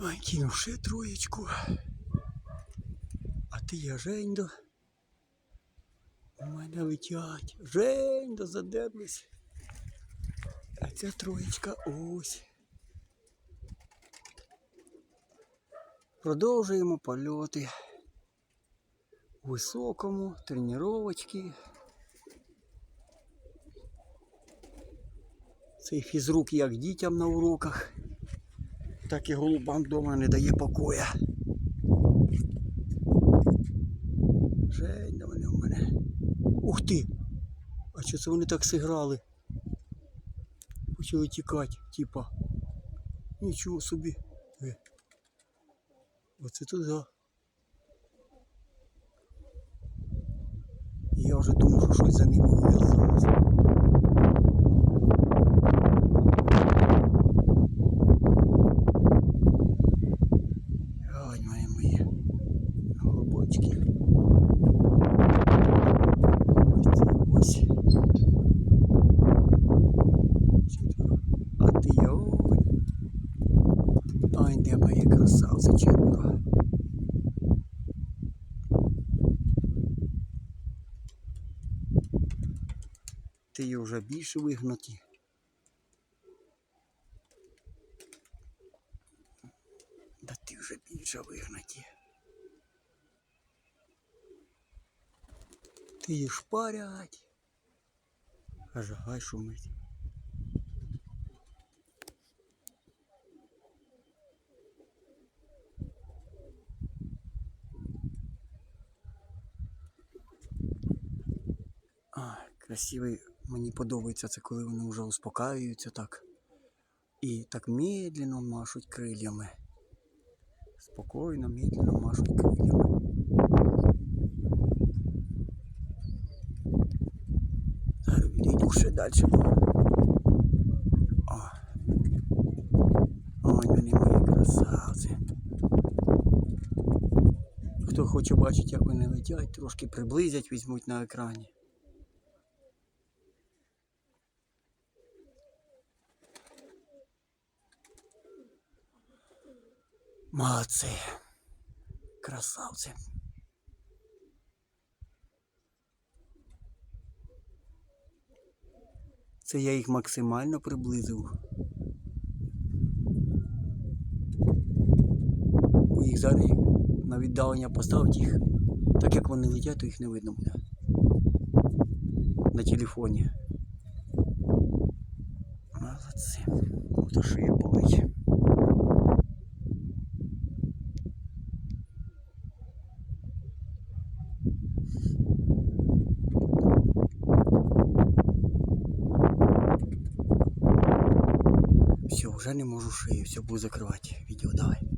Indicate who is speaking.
Speaker 1: Ой, кинув ще троєчку. А ти я Жендо. У мене летять. Жендо, задерлись. А ця троєчка ось. Продовжуємо польоти. У високому, тренувачки. Цей фізрук як дітям на уроках, так і голубам вдома не дає покоя. Жень, вони в мене. Ух ти! А що це вони так зіграли? Почали тікати, типа. Нічого собі. Е. Оце туди. Я вже думав, що щось за ними ув'язалось. Ой, мої мої голубочки. Ось ці ось. Чотири. А ти я ой. Красавці четверо. Ти її вже більше вигнаті. Да ти вже більше вигнаті. Ти її шпарять. Аж гай шумить. Красивий, мені подобається це, коли вони вже успокаюються так. І так медленно машуть крилями. Спокійно, медленно машуть. Зараз відійду ще далі. О. Ой, вони мої красавці. Хто хоче бачити, як вони летять, трошки приблизять, візьмуть на екрані. Молодці. Красавці. Це я їх максимально приблизив. Бо їх зараз на віддалення поставити їх. Так як вони летять, то їх не видно буде. На телефоні. Молодці. Ото. Все, вже не можу шию, все буду закривати. Відео давай.